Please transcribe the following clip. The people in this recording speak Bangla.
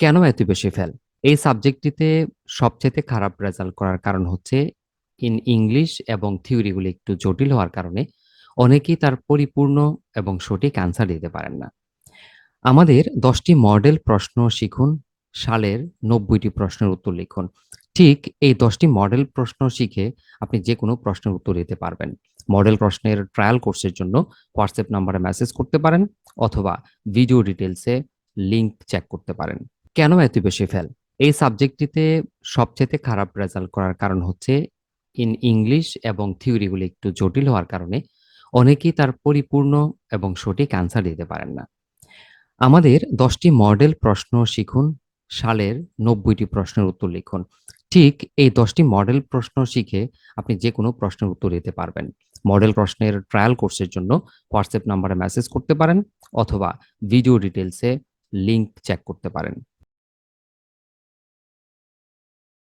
কেন এত বেশি ফেল? এই সাবজেক্টটিতে সবচেয়ে খারাপ রেজাল্ট করার কারণ হচ্ছে ইন ইংলিশ এবং থিওরিগুলি একটু জটিল হওয়ার কারণে অনেকেই তার পরিপূর্ণ এবং সঠিক আনসার দিতে পারেন না। আমাদের দশটি মডেল প্রশ্ন শিখুন, সালের নব্বইটি প্রশ্নের উত্তর লিখুন। ঠিক এই দশটি মডেল প্রশ্ন শিখে আপনি যে কোনো প্রশ্নের উত্তর দিতে পারবেন। মডেল প্রশ্নের ট্রায়াল কোর্সের জন্য হোয়াটসঅ্যাপ নাম্বারে মেসেজ করতে পারেন অথবা ভিডিও ডিটেলসে লিংক চেক করতে পারেন। কেন এত বেশি ফেল? এই সাবজেক্টটিতে সবচেয়ে খারাপ রেজাল্ট করার কারণ হচ্ছে ইন ইংলিশ এবং থিওরিগুলি একটু জটিল হওয়ার কারণে অনেকেই তার পরিপূর্ণ এবং সঠিক আনসার দিতে পারেন না। আমাদের দশটি মডেল প্রশ্ন শিখুন, সালের নব্বইটি প্রশ্নের উত্তর লিখুন। ঠিক এই দশটি মডেল প্রশ্ন শিখে আপনি যে কোনো প্রশ্নের উত্তর দিতে পারবেন। মডেল প্রশ্নের ট্রায়াল কোর্সের জন্য হোয়াটসঅ্যাপ নাম্বারে মেসেজ করতে পারেন অথবা ভিডিও ডিটেলসে লিংক চেক করতে পারেন।